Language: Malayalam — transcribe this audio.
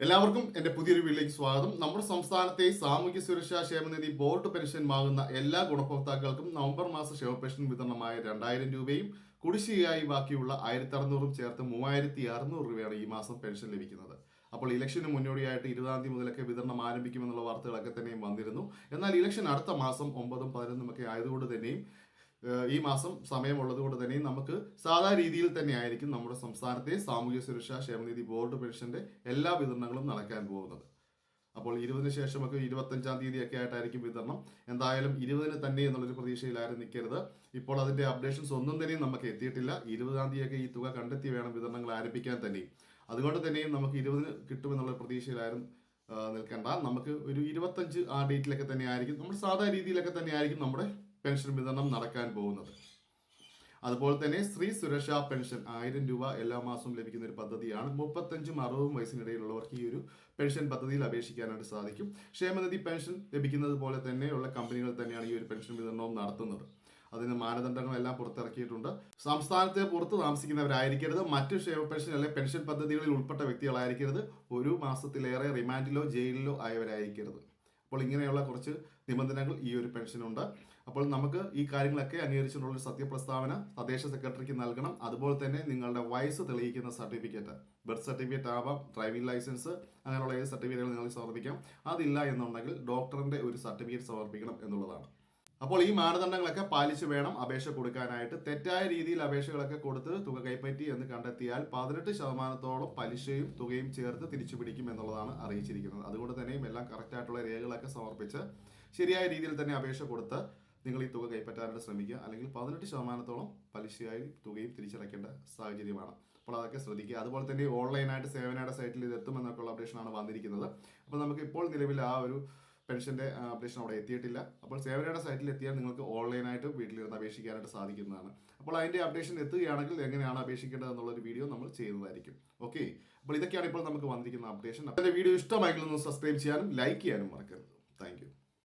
എല്ലാവർക്കും എന്റെ പുതിയൊരു വീട്ടിലേക്ക് സ്വാഗതം. നമ്മുടെ സംസ്ഥാനത്തെ സാമൂഹ്യ സുരക്ഷാ ക്ഷേമനിധി ബോർഡ് പെൻഷൻ വാങ്ങുന്ന എല്ലാ ഗുണഭോക്താക്കൾക്കും നവംബർ മാസ ക്ഷേമ പെൻഷൻ വിതരണമായ രണ്ടായിരം രൂപയും കുടിശ്ശികയായി ബാക്കിയുള്ള ആയിരത്തി അറുന്നൂറും ചേർത്ത് മൂവായിരത്തി അറുന്നൂറ് രൂപയാണ് ഈ മാസം പെൻഷൻ ലഭിക്കുന്നത്. അപ്പോൾ ഇലക്ഷന് മുന്നോടിയായിട്ട് ഇരുപതാം തീയതി മുതലൊക്കെ വിതരണം ആരംഭിക്കുമെന്നുള്ള വാർത്തകളൊക്കെ തന്നെയും വന്നിരുന്നു. എന്നാൽ ഇലക്ഷൻ അടുത്ത മാസം ഒമ്പതും പതിനൊന്നും ഒക്കെ ആയതുകൊണ്ട് തന്നെയും ഈ മാസം സമയമുള്ളത് കൊണ്ട് തന്നെയും നമുക്ക് സാധാ രീതിയിൽ തന്നെ ആയിരിക്കും നമ്മുടെ സംസ്ഥാനത്തെ സാമൂഹ്യ സുരക്ഷാ ക്ഷേമനിധി ബോർഡ് പെൻഷന്റെ എല്ലാ വിതരണങ്ങളും നടക്കാൻ പോകുന്നത്. അപ്പോൾ ഇരുപതിന് ശേഷമൊക്കെ ഇരുപത്തഞ്ചാം തീയതി ഒക്കെ ആയിട്ടായിരിക്കും വിതരണം. എന്തായാലും ഇരുപതിന് തന്നെ എന്നുള്ളൊരു പ്രതീക്ഷയിലായിരുന്നു നിൽക്കരുത്. ഇപ്പോൾ അതിന്റെ അപ്ഡേഷൻസ് ഒന്നും തന്നെയും നമുക്ക് എത്തിയിട്ടില്ല. ഇരുപതാം തീയതിയൊക്കെ ഈ തുക കണ്ടെത്തി വേണം വിതരണങ്ങൾ ആരംഭിക്കാൻ തന്നെ അതുകൊണ്ട് തന്നെയും നമുക്ക് ഇരുപതിന് കിട്ടുമെന്നുള്ള പ്രതീക്ഷയിലായിരുന്നു നിൽക്കേണ്ട. നമുക്ക് ഒരു ഇരുപത്തഞ്ച് ആ ഡേറ്റിലൊക്കെ തന്നെ ആയിരിക്കും. നമ്മുടെ സാധാരണ രീതിയിലൊക്കെ തന്നെ ആയിരിക്കും നമ്മുടെ പെൻഷൻ വിതരണം നടക്കാൻ പോകുന്നത്. അതുപോലെ തന്നെ സ്ത്രീ സുരക്ഷാ പെൻഷൻ ആയിരം രൂപ എല്ലാ മാസവും ലഭിക്കുന്ന ഒരു പദ്ധതിയാണ്. മുപ്പത്തഞ്ചും അറുപതും വയസ്സിനിടയിലുള്ളവർക്ക് ഈ ഒരു പെൻഷൻ പദ്ധതിയിൽ അപേക്ഷിക്കാനായിട്ട് സാധിക്കും. ക്ഷേമനിധി പെൻഷൻ ലഭിക്കുന്നത് പോലെ തന്നെയുള്ള കമ്പനികൾ തന്നെയാണ് ഈ ഒരു പെൻഷൻ വിതരണവും നടത്തുന്നത്. അതിന് മാനദണ്ഡങ്ങളെല്ലാം പുറത്തിറക്കിയിട്ടുണ്ട്. സംസ്ഥാനത്തെ പുറത്ത് താമസിക്കുന്നവരായിരിക്കരുത്. മറ്റ് ക്ഷേമ പെൻഷൻ അല്ലെങ്കിൽ പെൻഷൻ പദ്ധതികളിൽ ഉൾപ്പെട്ട വ്യക്തികളായിരിക്കരുത്. ഒരു മാസത്തിലേറെ റിമാൻഡിലോ ജയിലിലോ ആയവരായിരിക്കരുത്. അപ്പോൾ ഇങ്ങനെയുള്ള കുറച്ച് നിബന്ധനകൾ ഈ ഒരു പെൻഷനുണ്ട്. അപ്പോൾ നമുക്ക് ഈ കാര്യങ്ങളൊക്കെ അംഗീകരിച്ചിട്ടുള്ള ഒരു സത്യപ്രസ്താവന തദ്ദേശ സെക്രട്ടറിക്ക് നൽകണം. അതുപോലെ തന്നെ നിങ്ങളുടെ വയസ്സ് തെളിയിക്കുന്ന സർട്ടിഫിക്കറ്റ് ബർത്ത് സർട്ടിഫിക്കറ്റ് ആവാം ഡ്രൈവിംഗ് ലൈസൻസ് അങ്ങനെയുള്ള ഏത് സർട്ടിഫിക്കറ്റുകൾ നിങ്ങൾ സമർപ്പിക്കാം. അതില്ല എന്നുണ്ടെങ്കിൽ ഡോക്ടറിന്റെ ഒരു സർട്ടിഫിക്കറ്റ് സമർപ്പിക്കണം എന്നുള്ളതാണ്. അപ്പോൾ ഈ മാനദണ്ഡങ്ങളൊക്കെ പാലിച്ച് വേണം അപേക്ഷ കൊടുക്കാനായിട്ട്. തെറ്റായ രീതിയിൽ അപേക്ഷകളൊക്കെ കൊടുത്ത് തുക കൈപ്പറ്റി എന്ന് കണ്ടെത്തിയാൽ പതിനെട്ട് ശതമാനത്തോളം പലിശയും തുകയും ചേർത്ത് തിരിച്ചു പിടിക്കും എന്നുള്ളതാണ് അറിയിച്ചിരിക്കുന്നത്. അതുകൊണ്ട് തന്നെയും എല്ലാം കറക്റ്റായിട്ടുള്ള രേഖകളൊക്കെ സമർപ്പിച്ച് ശരിയായ രീതിയിൽ തന്നെ അപേക്ഷ കൊടുത്ത് നിങ്ങൾ ഈ തുക കൈപ്പറ്റാനായിട്ട് ശ്രമിക്കുക. അല്ലെങ്കിൽ പതിനെട്ട് ശതമാനത്തോളം പലിശയായി തുകയും തിരിച്ചടയ്ക്കേണ്ട സാഹചര്യമാണ്. അപ്പോൾ അതൊക്കെ ശ്രദ്ധിക്കുക. അതുപോലെ തന്നെ ഓൺലൈനായിട്ട് സേവനയുടെ സൈറ്റിൽ ഇത് എത്തുമെന്നൊക്കെയുള്ള അപ്ഡേഷനാണ് വന്നിരിക്കുന്നത്. അപ്പോൾ നമുക്ക് ഇപ്പോൾ നിലവിൽ ആ ഒരു പെൻഷന്റെ അപ്ഡേഷൻ അവിടെ എത്തിയിട്ടില്ല. അപ്പോൾ സേവനയുടെ സൈറ്റിൽ എത്തിയാൽ നിങ്ങൾക്ക് ഓൺലൈനായിട്ട് വീട്ടിലിരുന്ന് അപേക്ഷിക്കാനായിട്ട് സാധിക്കുന്നതാണ്. അപ്പോൾ അതിന്റെ അപ്ഡേഷൻ എത്തുകയാണെങ്കിൽ എങ്ങനെയാണ് അപേക്ഷിക്കേണ്ടത് എന്നുള്ളൊരു വീഡിയോ നമ്മൾ ചെയ്യുന്നതായിരിക്കും. ഓക്കെ? അപ്പോൾ ഇതൊക്കെയാണ് ഇപ്പോൾ നമുക്ക് വന്നിരിക്കുന്ന അപ്ഡേഷൻ. അപ്പോൾ വീഡിയോ ഇഷ്ടമായെങ്കിൽ ഒന്ന് സബ്സ്ക്രൈബ് ചെയ്യാനും ലൈക്ക് ചെയ്യാനും മറക്കരുത്. താങ്ക്